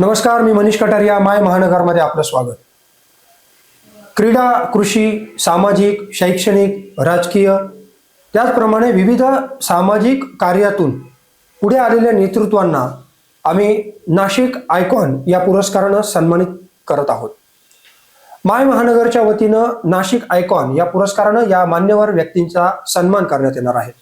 नमस्कार मी मनीष कटारिया माय महानगरमध्ये आपलं स्वागत. क्रीडा कृषी सामाजिक शैक्षणिक राजकीय त्याचप्रमाणे विविध सामाजिक कार्यातून पुढे आलेल्या नेतृत्वांना आम्ही नाशिक आयकॉन या पुरस्कारानं सन्मानित करत आहोत. माय महानगरच्या वतीनं नाशिक आयकॉन या पुरस्कारानं या मान्यवर व्यक्तींचा सन्मान करण्यात येणार आहे.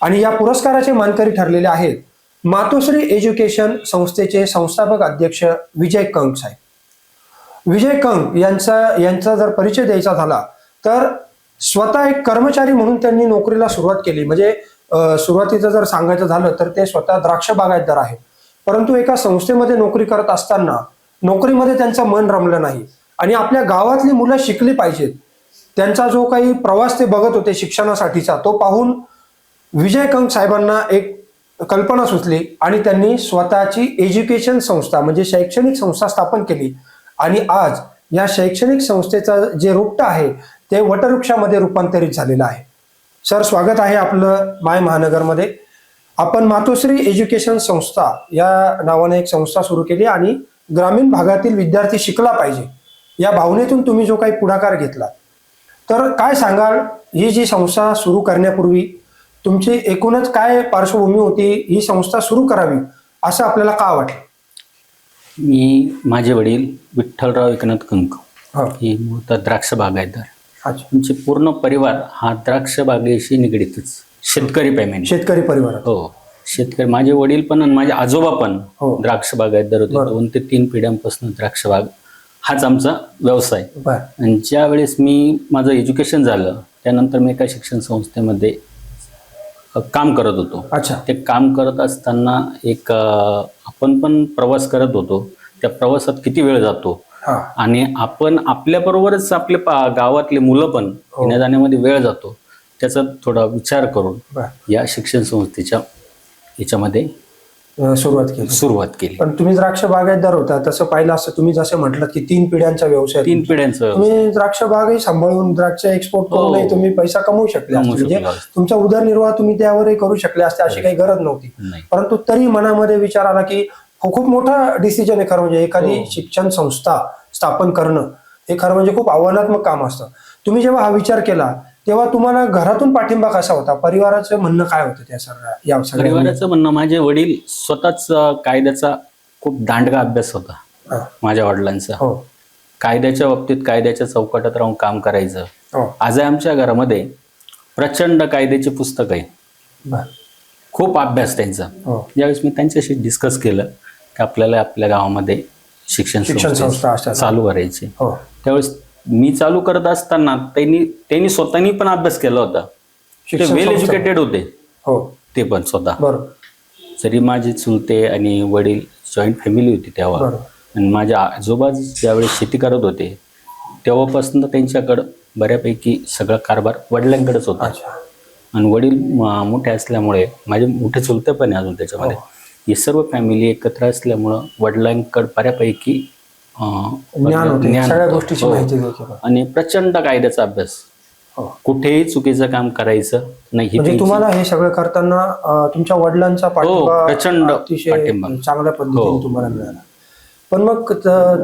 आणि या पुरस्काराचे मानकरी ठरलेले आहेत मातोश्री एज्युकेशन संस्थेचे संस्थापक अध्यक्ष विजय कंक साहेब. विजय कंक यांचा यांचा जर परिचय द्यायचा झाला तर स्वतः एक कर्मचारी म्हणून त्यांनी नोकरीला सुरुवात केली. म्हणजे सुरुवातीचं जर सांगायचं झालं तर ते स्वतः द्राक्ष बागायतदार आहेत. परंतु एका संस्थेमध्ये नोकरी करत असताना नोकरीमध्ये त्यांचं मन रमलं नाही. आणि आपल्या गावातली मुलं शिकली पाहिजेत. त्यांचा जो काही प्रवास ते बघत होते शिक्षणासाठीचा तो पाहून विजय कंक साहेबांना एक कल्पना सुचली आणि त्यांनी स्वतःची एज्युकेशन संस्था म्हणजे शैक्षणिक संस्था स्थापन केली. आणि आज या शैक्षणिक संस्थेचं जे रोपट आहे ते वटवृक्षामध्ये रूपांतरित झालेलं आहे. सर स्वागत आहे आपलं माय महानगरमध्ये. आपण मातोश्री एज्युकेशन संस्था या नावाने एक संस्था सुरू केली आणि ग्रामीण भागातील विद्यार्थी शिकला पाहिजे. या भावनेतून तुम्ही जो काही पुढाकार घेतला. तर काय सांगाल? ही जी संस्था सुरू करण्यापूर्वी तुमची एकूणच काय पार्श्वभूमी होती ही संस्था सुरू करावी असं आपल्याला का वाटलं? मी माझे वडील विठ्ठलराव एकनाथ कंक हा. हे मूळतः द्राक्ष बागायतदार. अच्छा. आमचे पूर्ण परिवार हा द्राक्ष बागेशी निगडीतच शेतकरी फॅमिली शेतकरी परिवारात हो. शेतकरी माझे वडील पण आणि माझे आजोबा पण हो. द्राक्ष बागायतदार होते. बरं. दोन ते तीन पिढ्यांपासून द्राक्ष बाग हाच आमचा व्यवसाय. बर. आणि ज्या वेळेस मी माझं एज्युकेशन झालं त्यानंतर मी एका शिक्षण संस्थेमध्ये काम करत होतो. अच्छा. ते काम करत असताना एक आपण पण प्रवास करत होतो. त्या प्रवासात किती वेळ जातो? आणि आपण आपल्याबरोबरच आपले पा गावातले मुलं पण हो. येण्या जाण्यामध्ये वेळ जातो. त्याचा थोडा विचार करून या शिक्षण संस्थेच्या याच्यामध्ये सुरुवात केली सुरुवात केली पण तुम्ही द्राक्ष बागायतदार होता तसं पाहिलं असं तुम्ही जसं म्हटलं की तीन पिढ्यांचा व्यवसाय तीन पिढ्यांचं. तुम्ही द्राक्ष बागही सांभाळून द्राक्ष एक्सपोर्ट करूनही हो. तुम्ही पैसा कमवू शकले असते. म्हणजे असतो. तुमचा उदरनिर्वाह तुम्ही त्यावरही करू शकले असते अशी काही गरज नव्हती परंतु तरी मनामध्ये विचार आला की खूप मोठा डिसिजन आहे खरं म्हणजे एखादी हो. शिक्षण संस्था स्थापन करणं हे खरं म्हणजे खूप आव्हानात्मक काम असतं तुम्ही जेव्हा हा विचार केला तेव्हा तुम्हाला घरातून पाठिंबा कसा होता? परिवाराचं म्हणणं काय होतं त्या या सगळ्या परिवाराचं म्हणणं माझे वडील स्वतःच अ, कायद्याचा खूप दांडगा अभ्यास होता. माझ्या वडिलांचा. हो. कायद्याच्या बाबतीत कायद्याच्या चौकटात राहून काम करायचं. हो. आज आमच्या घरामध्ये प्रचंड कायद्याचे पुस्तक आहे बर. खूप अभ्यास त्यांचा. हो. ज्यावेळेस मी त्यांच्याशी डिस्कस केलं की आपल्याला आपल्या गावामध्ये शिक्षण शिक्षण संस्था संस्था असतात चालू करायची. हो. त्यावेळेस मी चालू करत असताना त्यांनी त्यांनी स्वतःनी पण अभ्यास केला होता. ते शिक्षण वेल संस्था. एज्युकेटेड होते. हो. ते पण स्वतः. बरोबर. जरी माझे चुलते आणि वडील जॉईंट फॅमिली होती तेव्हा बरोबर. आणि माझे आजोबा ज्यावेळेस शेती करत होते तेव्हापासून त्यांच्याकडं बऱ्यापैकी सगळा कारभार वडिलांकडेच होता. अच्छा. आणि वडील म- मोठे असल्यामुळे माझे मोठे चुलते पण आहे अजून त्याच्यामध्ये. हो. ही सर्व फॅमिली एकत्र असल्यामुळं वडिलांकडे बऱ्यापैकी ज्ञान होते. सगळ्या. गोष्टीची हो. माहिती होती आणि प्रचंड कायद्याचा अभ्यास. हो. कुठेही चुकीचं काम करायचं नाही म्हणजे तुम्हाला हे सगळं करताना तुमच्या वडिलांचा पाठिंबा हो, प्रचंड. चांगल्या पद्धतीने. तुम्हाला मिळाला. पण मग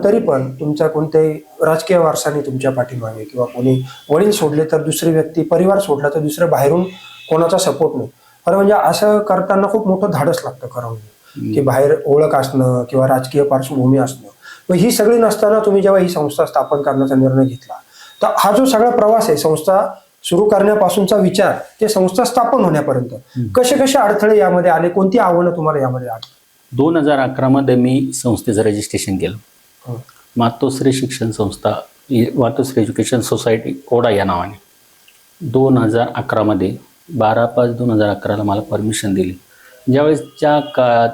तरी पण तुमच्या कोणत्याही राजकीय वारसाने तुमच्या पाठीमागे किंवा कोणी वडील सोडले तर दुसरी व्यक्ती परिवार सोडला तर दुसऱ्या बाहेरून कोणाचा सपोर्ट नाही. खरं म्हणजे असं करताना खूप मोठं धाडस लागतं खरं म्हणजे. की बाहेर ओळख असणं किंवा राजकीय पार्श्वभूमी असणं. मग ही सगळी नसताना तुम्ही जेव्हा ही संस्था स्थापन करण्याचा निर्णय घेतला तर हा जो सगळा प्रवास आहे संस्था सुरू करण्यापासूनचा विचार ते संस्था स्थापन होण्यापर्यंत कसे कसे अडथळे यामध्ये आले कोणती आव्हानं तुम्हाला यामध्ये आली? दोन हजार अकरामध्ये मी संस्थेचं रजिस्ट्रेशन केलं. मातोश्री शिक्षण संस्था मातोश्री एज्युकेशन सोसायटी कोडा या नावाने. दोन हजार अकरामध्ये बारा पाच दोन हजार अकराला मला परमिशन दिली. ज्यावेळेस ज्या का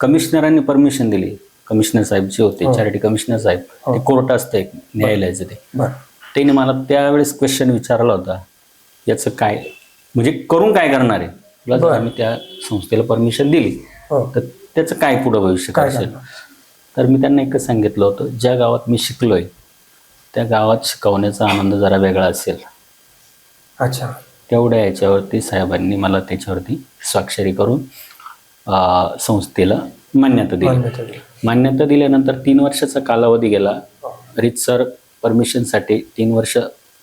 कमिशनरांनी परमिशन दिली कमिशनर साहेब जे होते हो. चॅरिटी कमिशनर साहेब हो. ते कोर्ट असतं एक न्यायालयाचं ते. त्याने मला त्यावेळेस क्वेश्चन विचारला होता याचं काय म्हणजे करून काय करणार आहे. आम्ही त्या संस्थेला परमिशन दिली हो. तर त्याचं काय पुढं भविष्य काय असेल? तर मी त्यांना एकच सांगितलं होतं ज्या गावात मी शिकलोय त्या गावात शिकवण्याचा आनंद जरा वेगळा असेल. अच्छा. तेवढ्या याच्यावरती साहेबांनी मला त्याच्यावरती स्वाक्षरी करून संस्थेला मान्यता दिली. मान्यता दिली. मान्यता दिल्यानंतर तीन वर्षाचा कालावधी गेला रितसर परमिशनसाठी तीन वर्ष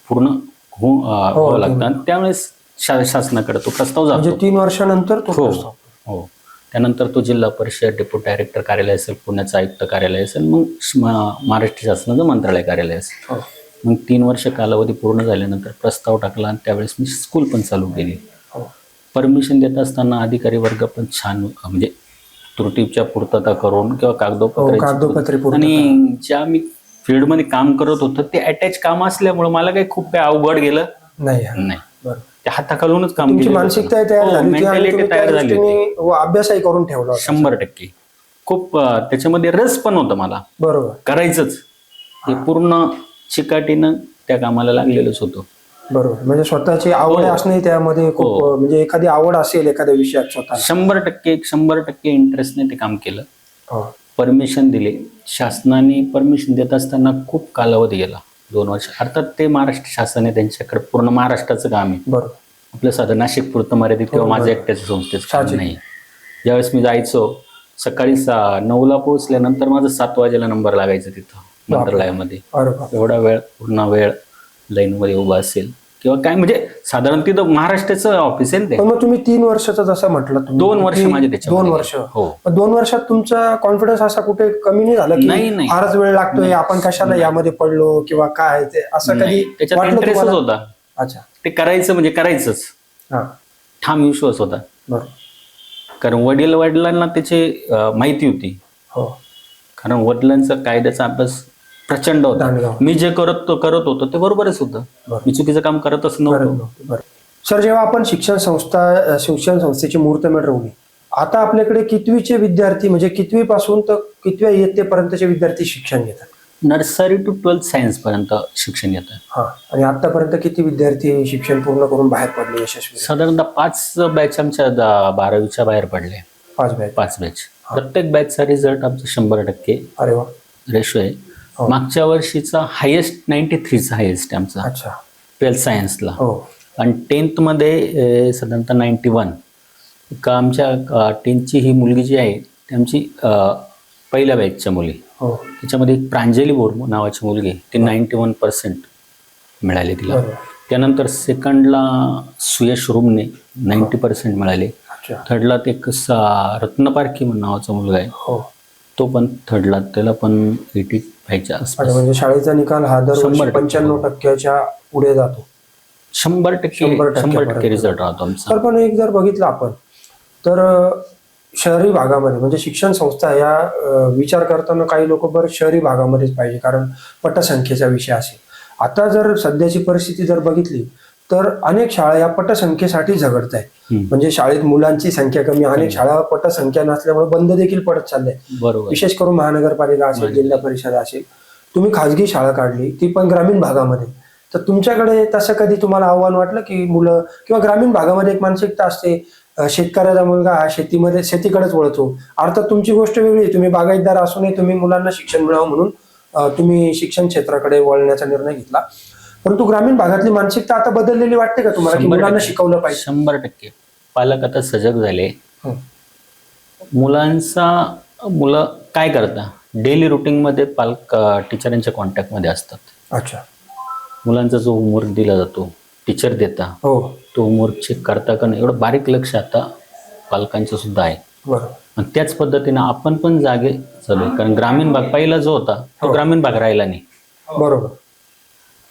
पूर्ण होऊ- अं, व्हावं लागतं आणि त्यावेळेस शा- शासनाकडे तो प्रस्ताव म्हणजे जातो तीन वर्षानंतर तो हो. हो त्यानंतर तो जिल्हा परिषद डेप्युटी डायरेक्टर कार्यालय असेल पुण्याचं आयुक्त कार्यालय असेल मग महाराष्ट्र शासनाचं मंत्रालय कार्यालय असेल हो. मग तीन वर्ष कालावधी पूर्ण झाल्यानंतर प्रस्ताव टाकला आणि त्यावेळेस मी स्कूल पण चालू केली हो. परमिशन देत असताना अधिकारी वर्ग पण छान म्हणजे त्रुटीच्या पूर्तता करून किंवा हो, कागदोपत्री पूर्तता- पूर्तता. आणि ज्या मी फील्डमध्ये काम करत होतो ते अटॅच काम असल्यामुळे मला काही खूप काही अवघड गेलं नाही हा. नाही बरं. ते हाताखालूनच काम केलं. मानसिकता तयार हो, झाली तयार झाली अभ्यासही करून ठेवला. शंभर टक्के खूप त्याच्यामध्ये रस पण होता मला बरोबर करायचंच हे पूर्ण चिकाटीनं त्या कामाला लागलेलंच होतं बरोबर. म्हणजे स्वतःची आवड हो. असणे त्यामध्ये खूप म्हणजे एखादी आवड असेल एखाद्या विषयात स्वतः. शंभर टक्के शंभर टक्के इंटरेस्टने ते काम केलं. हो. परमिशन दिले. शासनाने परमिशन देत असताना खूप कालावधी गेला. दोन वर्ष. अर्थात ते महाराष्ट्र शासन आहे त्यांच्याकडे पूर्ण महाराष्ट्राचं काम आहे. बरोबर. आपलं साधं नाशिक पुरतं मर्यादित किंवा माझं एकट्याचं संस्थेचं काम साहजिक. नाही. ज्यावेळेस मी जायचो सकाळी सा नऊला पोहोचल्यानंतर माझं सात वाजेला नंबर लागायचा तिथं मंत्रालयामध्ये. अरे बाप एवढा वेळ पूर्ण वेळ लाईनमध्ये उभा असेल. किंवा काय म्हणजे साधारण तिथं महाराष्ट्राचं ऑफिस आहे ना ते. पण मग तुम्ही तीन वर्षाचं जसं म्हटलं तुम्ही दोन वर्ष की माझे त्याच्यामध्ये. दोन वर्ष. हो. मग दोन वर्षात तुमचा कॉन्फिडन्स असा कुठे कमी नाही झाला नाही, की नाही. फारच वेळ लागतोय आपण कशाला यामध्ये पडलो किंवा काय ते असं कधी नाही, त्याच्यात वाटलं इंटरेस्टच तुम्हाला? होता. अच्छा. ते करायचं म्हणजे करायचंच. हा. ठाम विश्वास होता. बरोबर कारण वडील वडिलांना त्याची अं, माहिती होती. हो. कारण वडिलांचा कायद्याचा अभ्यास प्रचंड होता. मी जे करत करत होतो ते बरोबरच होतं. मी चुकीचं काम करतच नव्हतो. बरोबर बरोबर. सर जेव्हा आपण शिक्षण संस्था शिक्षण संस्थेची मुहूर्तमेढ रोवली आता आपल्याकडे कितवीचे विद्यार्थी म्हणजे कितवी पासून तर कितव्या इयत्तेपर्यंतचे विद्यार्थी शिक्षण घेतात? नर्सरी टू ट्वेल्थ सायन्स पर्यंत शिक्षण घेतं हा. आणि आतापर्यंत किती विद्यार्थी शिक्षण पूर्ण करून बाहेर पडले यशस्वी? साधारणतः पाच बॅच आमच्या बारावीच्या बाहेर पडले. पाच बॅच. पाच बॅच. प्रत्येक बॅचचा रिझल्ट आमचा शंभर टक्के अरे वा. रेशो आहे. मागच्या वर्षीचा हायेस्ट नाईन्टी थ्रीचा हायेस्ट आहे आमचा ट्वेल्थ सायन्सला हो. आणि टेन्थमध्ये साधारणतः नाईन्टी वन का आमच्या टेन्थची ही मुलगी जी आहे ती आमची पहिल्या बॅचच्या मुली. हो. त्याच्यामध्ये एक प्रांजली बोर नावाची मुलगी ती नाईन्टी वन पर्सेंट मिळाले तिला. त्यानंतर सेकंडला सुयश रूमने नाईन्टी पर्सेंट मिळाले. थर्डला ते एक रत्नपारखी म्हणून नावाचा मुलगा आहे. हो. तो पण थर्डला त्याला पण एटी फायच्या आसपास म्हणजे शाळेचा निकाल हा शंभर दरवर्षी टक्के. पंच्याण्णव टक्क्याच्या पुढे जातो शंभर टक्के शंभर टक्के शंभर. टक्के रिझल्ट राहतो आमचा तर पण एक जर बघितलं आपण तर अ, शहरी भागामध्ये म्हणजे शिक्षण संस्था या अ, विचार करताना काही लोक बरं शहरी भागामध्येच पाहिजे कारण पटसंख्येचा विषय असेल आता जर सध्याची परिस्थिती जर बघितली तर अनेक शाळा या पटसंख्येसाठी झगडत आहेत. म्हणजे शाळेत मुलांची संख्या कमी अनेक शाळा पटसंख्या नसल्यामुळे बंद देखील पडत चालल्या विशेष करून महानगरपालिका असेल जिल्हा परिषद असेल तुम्ही खाजगी शाळा काढली ती पण ग्रामीण भागामध्ये. तर तुमच्याकडे तसं कधी तुम्हाला आव्हान वाटलं की मुलं किंवा ग्रामीण भागामध्ये एक मानसिकता असते शेतकऱ्याचा मुलगा हा शेतीमध्ये शेतीकडेच वळतो. अर्थात तुमची गोष्ट वेगळी. तुम्ही बागायतदार असूनही तुम्ही मुलांना शिक्षण मिळावं म्हणून तुम्ही शिक्षण क्षेत्राकडे वळण्याचा निर्णय घेतला. परंतु ग्रामीण भागातली मानसिकता आता बदललेली वाटते का तुम्हाला की शंभर मुलांना टक्के. शिकवलं पाहिजे? शंभर टक्के. पालक आता सजग झाले. हं. मुलांचा मुलं काय करता? डेली रुटीनमध्ये पालक टीचरांच्या कॉन्टॅक्टमध्ये असतात. अच्छा. मुलांचा जो होमवर्क दिला जातो टीचर देता. हो. तो होमवर्क चेक करता का नाही? एवढं बारीक लक्ष आता पालकांचं सुद्धा आहे. बरोबर आणि त्याच पद्धतीनं आपण पण जागे चालू आहे. कारण ग्रामीण भाग पहिला जो होता तो हो. ग्रामीण भाग राहिला नाही. बरोबर.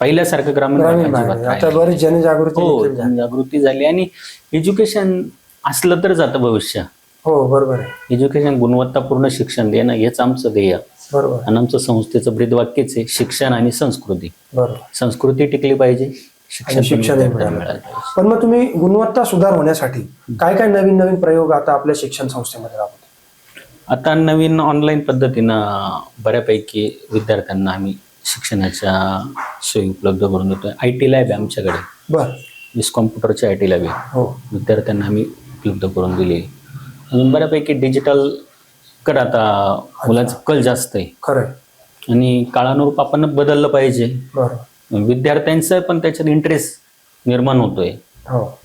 पहिल्यासारखं ग्रामीण ग्रामीण अजिबात भाग राहिला आता बरीच जनजागृती हो देखील झाली. जागृती झाली आणि एज्युकेशन असलं तर जातं भविष्य. हो बरोबर आहे. एज्युकेशन गुणवत्तापूर्ण शिक्षण देणं हेच आमचं ध्येय. बरोबर आणि आमचं संस्थेचं ब्रीदवाक्यच आहे शिक्षण आणि संस्कृती. बरोबर संस्कृती टिकली पाहिजे शिक्षण विद्यार्थ्यांना मिळालं मिळालं पाहिजे. पण मग तुम्ही गुणवत्ता सुधार होण्यासाठी काय काय नवीन नवीन प्रयोग आता आपल्या शिक्षण संस्थेमध्ये राबवतो? आता नवीन ऑनलाईन पद्धतीनं बऱ्यापैकी विद्यार्थ्यांना आम्ही शिक्षणाच्या सोयी उपलब्ध करून देतोय. आय टी लॅब आहे आमच्याकडे. बर. वीस कॉम्प्युटरचे आय टी लॅब आहे. हो. विद्यार्थ्यांना आम्ही उपलब्ध करून दिली अजून बऱ्यापैकी डिजिटल कर आता मुलांचं कल जास्त आहे. खरंय. आणि काळानुरूप आपण बदललं पाहिजे. विद्यार्थ्यांचं पण त्याच्यात इंटरेस्ट निर्माण होतोय. हो.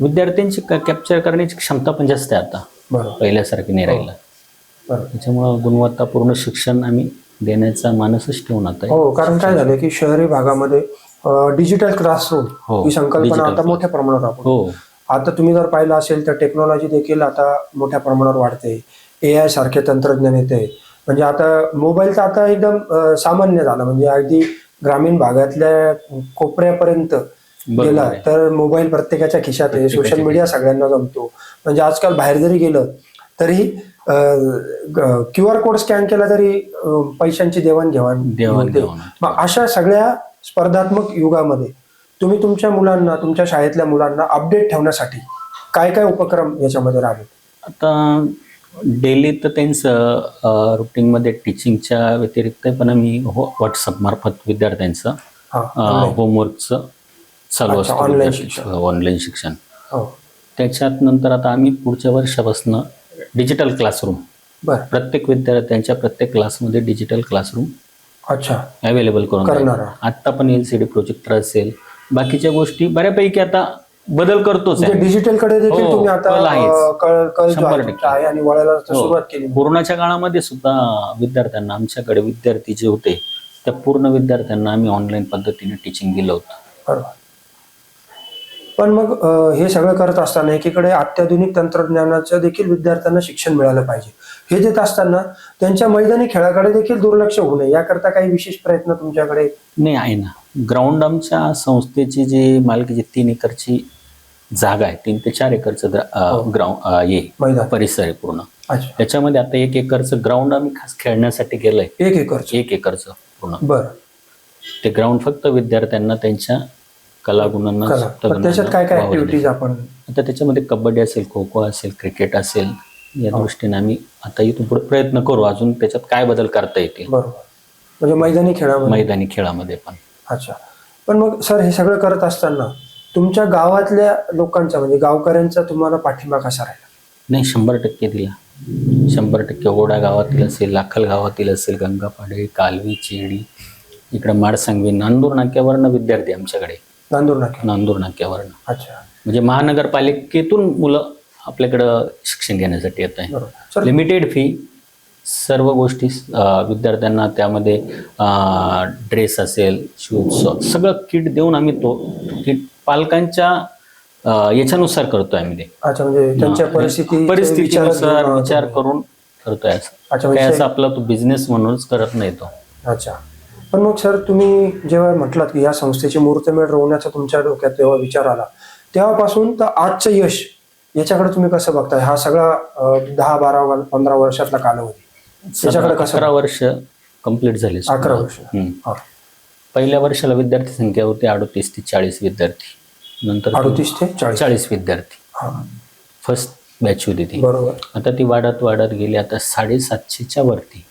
विद्यार्थ्यांची कॅप्चर करण्याची क्षमता पण जास्त आहे आता. बरोबर. पहिल्यासारखी नाही राहिलं. बरोबर. त्याच्यामुळं गुणवत्तापूर्ण शिक्षण आम्ही देण्याचा मानसच ठेवून आता. हो. कारण काय झालं की शहरी भागामध्ये डिजिटल क्लासरूम हो, ही संकल्पना digital. आता. मोठ्या प्रमाणावर आपण हो. आता तुम्ही जर पाहिलं असेल तर टेक्नॉलॉजी देखील आता मोठ्या प्रमाणावर वाढते. ए आय सारखे तंत्रज्ञान येते. म्हणजे आता मोबाईल तर आता एकदम अं, सामान्य झाला. म्हणजे अगदी ग्रामीण भागातल्या कोपऱ्यापर्यंत बरोबर गेला आहे. तर मोबाईल प्रत्येकाच्या खिशात आहे. सोशल मीडिया सगळ्यांना जमतो. म्हणजे आजकाल बाहेर जरी गेलं तरी क्यू आर कोड स्कॅन केला तरी पैशांची देवाणघेवाण होते. मग अशा सगळ्या स्पर्धात्मक युगामध्ये तुम्ही तुमच्या मुलांना तुमच्या शाळेतल्या मुलांना अपडेट ठेवण्यासाठी काय काय उपक्रम याच्यामध्ये राबवत? आता डेली तर त्यांचं रुटीनमध्ये टीचिंगच्या व्यतिरिक्त पण आम्ही हो व्हॉट्सअप मार्फत विद्यार्थ्यांचं हा होमवर्कचं चालू असतं. हो, ऑनलाईन शिक्षण. हो. त्याच्यात नंतर आता आम्ही पुढच्या वर्षापासून डिजिटल क्लासरूम बर. प्रत्येक विद्यार्थ्यांच्या प्रत्येक क्लासमध्ये डिजिटल क्लासरूम अच्छा. अवेलेबल करून करणार. आता पण एल सी डी प्रोजेक्टर असेल. बाकीच्या गोष्टी बऱ्यापैकी आता बदल करतोच म्हणजे आहे. डिजिटलकडे देखील हो, तुम्ही आता कल आहेच. अं, कल कल जो शंभर आहे टक्के. तुमचा आहे आणि वळायला तर हो. सुरुवात केली. कोरोनाच्या काळामध्ये सुद्धा विद्यार्थ्यांना आमच्याकडे विद्यार्थी जे होते त्या पूर्ण विद्यार्थ्यांना आम्ही ऑनलाईन पद्धतीने टीचिंग दिलं होतं. बरोबर. पण मग हे सगळं करत असताना एकीकडे अत्याधुनिक तंत्रज्ञानाचं देखील विद्यार्थ्यांना शिक्षण मिळालं पाहिजे. हे देत असताना त्यांच्या मैदानी खेळाकडे देखील दुर्लक्ष होऊ नये याकरता काही विशेष प्रयत्न तुमच्याकडे? नाही आहे ना. ग्राउंड आमच्या संस्थेची जी मालकीची तीन एकरची जागा आहे तीन ते चार एकरचं ग्राउंड ये परिसर आहे पूर्ण. त्याच्यामध्ये आता एक एकरचं ग्राउंड आम्ही खास खेळण्यासाठी गेलंय. एक एकरची. एक एकरचं पूर्ण. बरं. ते ग्राउंड फक्त विद्यार्थ्यांना त्यांच्या कलागुणांना कला. पण त्याच्यात गुणांना काय काय. ऍक्टिव्हिटीज आपण आता त्याच्यामध्ये कबड्डी असेल खो खो असेल क्रिकेट असेल या दृष्टीने आम्ही आता इथून पुढे प्रयत्न करू. अजून त्याच्यात काय बदल करता येतील? बरोबर. म्हणजे मैदानी खेळामध्ये? मैदानी खेळामध्ये पण. अच्छा. पण मग सर हे सगळं करत असताना तुमच्या गावातल्या लोकांचा म्हणजे गावकऱ्यांचा तुम्हाला पाठिंबा कसा राहिला? नाही शंभर टक्के दिला. शंभर टक्के ओढा गावातील असेल लाखल गावातील असेल गंगापाडे कालवी चेडी इकडं माडसांगवी नांदूर नाक्यावरनं विद्यार्थी आमच्याकडे. नांदूर नाके नांदूर नाक्यावरनं अच्छा. म्हणजे महानगरपालिकेतून मुलं आपल्याकडं शिक्षण घेण्यासाठी येत आहे. लिमिटेड फी सर्व गोष्टी विद्यार्थ्यांना त्यामध्ये ड्रेस असेल शूज सगळं किट देऊन आम्ही तो किट पालकांच्या याच्यानुसार करतोय आम्ही ते. अच्छा म्हणजे त्यांच्या परिस्थिती परिस्थितीनुसार विचार करून करतोय असं. अच्छा काय म्हणजे असं आपला तो बिझनेस म्हणूनच करत नाही तो. अच्छा. पण मग सर तुम्ही जेव्हा म्हटलात की या संस्थेची मुहूर्तमेढ रोवण्याचा तुमच्या डोक्यात जेव्हा विचार आला तेव्हापासून तर आजचं यश याच्याकडे तुम्ही कसं बघताय? हा सगळा दहा बारा पंधरा वर्षातला कालावधी. त्याच्याकडे कसं अकरा वर्ष कंप्लीट झाले अकरा वर्ष. हा. पहिल्या वर्षाला विद्यार्थी संख्या होती अडोतीस ते चाळीस विद्यार्थी. नंतर अडतीस ते चाळीस. विद्यार्थी. फर्स्ट बॅच होती ती. बरोबर. आता ती वाढत वाढत गेली. आता साडेसातशेच्या वरती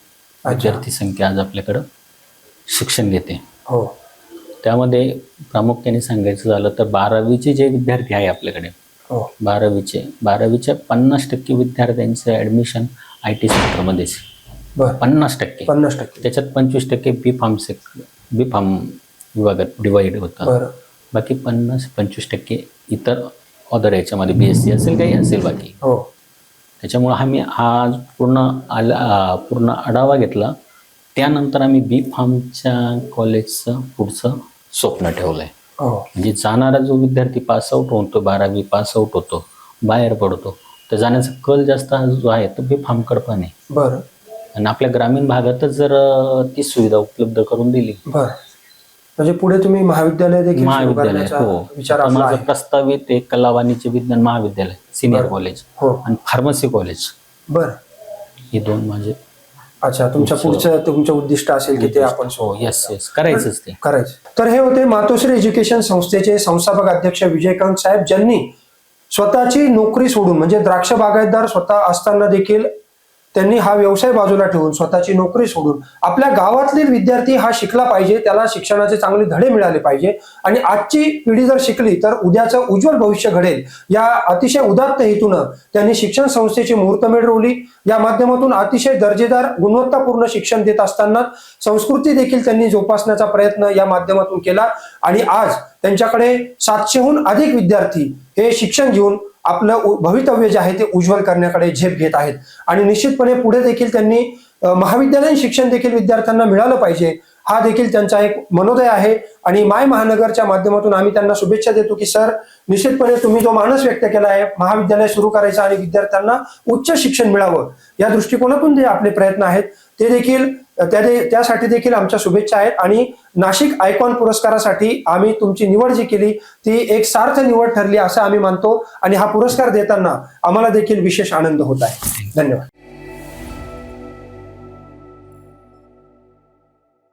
विद्यार्थी संख्या आज आपल्याकडं शिक्षण घेते. हो. त्यामध्ये प्रामुख्याने सांगायचं झालं तर बारावीचे जे विद्यार्थी आहे आपल्याकडे हो. बारावीचे बारावीच्या पन्नास टक्के विद्यार्थ्यांचं ॲडमिशन आय टी सेक्टरमध्येच पन्नास टक्के. पन्नास टक्के. त्याच्यात पंचवीस टक्के बी फार्म सेक बी फार्म विभागात डिवाइड होतं. बाकी पन्नास पंचवीस टक्के इतर अदर याच्यामध्ये बी एस सी असेल काही असेल बाकी. हो. त्याच्यामुळं आम्ही हा पूर्ण आला पूर्ण आढावा घेतला. त्यानंतर आम्ही बी फार्मच्या कॉलेजचं पुढचं स्वप्न ठेवलं आहे हो. म्हणजे जाणारा जो विद्यार्थी पास आऊट होतो बारावी पास आऊट होतो बाहेर पडतो तर जाण्याचा कल जास्त हा जो आहे तो बी फार्मकडं पण आहे. बरं. आणि आपल्या ग्रामीण भागातच जर ती सुविधा उपलब्ध करून दिली. बरं. म्हणजे पुढे तुम्ही महाविद्यालय देखील सुरू महाविद्यालय करण्याचा हो. विचार आता आपला माझं आहे. प्रस्तावित एक कला वाणिज्य विज्ञान महाविद्यालय सिनियर कॉलेज हो. आणि फार्मसी कॉलेज बरं. हे दोन माझे अच्छा तुमच्या पुढचं तुमचं उद्दिष्ट असेल की ते आपण हो येस येस करायचंच ते. करायचं. तर हे होते मातोश्री एज्युकेशन संस्थेचे संस्थापक अध्यक्ष विजयकांत साहेब ज्यांनी स्वतःची नोकरी सोडून म्हणजे द्राक्ष बागायतदार स्वतः असताना देखील त्यांनी हा व्यवसाय बाजूला ठेवून स्वतःची नोकरी सोडून आपल्या गावातील विद्यार्थी हा शिकला पाहिजे त्याला शिक्षणाचे चांगले धडे मिळाले पाहिजे. आणि आजची पिढी जर शिकली तर उद्याचं उज्ज्वल भविष्य घडेल. या अतिशय उदात्त हेतूनं त्यांनी शिक्षण संस्थेची मुहूर्तमेढ रोवली. या माध्यमातून अतिशय दर्जेदार गुणवत्तापूर्ण शिक्षण देत असताना संस्कृती देखील त्यांनी जोपासण्याचा प्रयत्न या माध्यमातून केला. आणि आज त्यांच्याकडे सातशेहून अधिक विद्यार्थी हे शिक्षण घेऊन आपलं भवितव्य जे आहे ते उज्ज्वल करण्याकडे झेप घेत आहेत. आणि निश्चितपणे पुढे देखील त्यांनी महाविद्यालयीन शिक्षण देखील विद्यार्थ्यांना मिळालं पाहिजे. हा देखील त्यांचा एक मनोदय आहे. आणि माय महानगरच्या माध्यमातून आम्ही त्यांना शुभेच्छा देतो की सर निश्चितपणे तुम्ही जो मानस व्यक्त केला आहे महाविद्यालय सुरू करायचं आणि विद्यार्थ्यांना उच्च शिक्षण मिळावं. या दृष्टिकोनातून जे आपले प्रयत्न आहेत ते देखील त्यादे त्यासाठी देखील आमच्या शुभेच्छा आहेत. आणि नाशिक आयकॉन पुरस्कारासाठी आम्ही तुमची निवड जी केली ती एक सार्थ निवड ठरली असं आम्ही मानतो. आणि हा पुरस्कार देताना आम्हाला देखील विशेष आनंद होत आहे. धन्यवाद.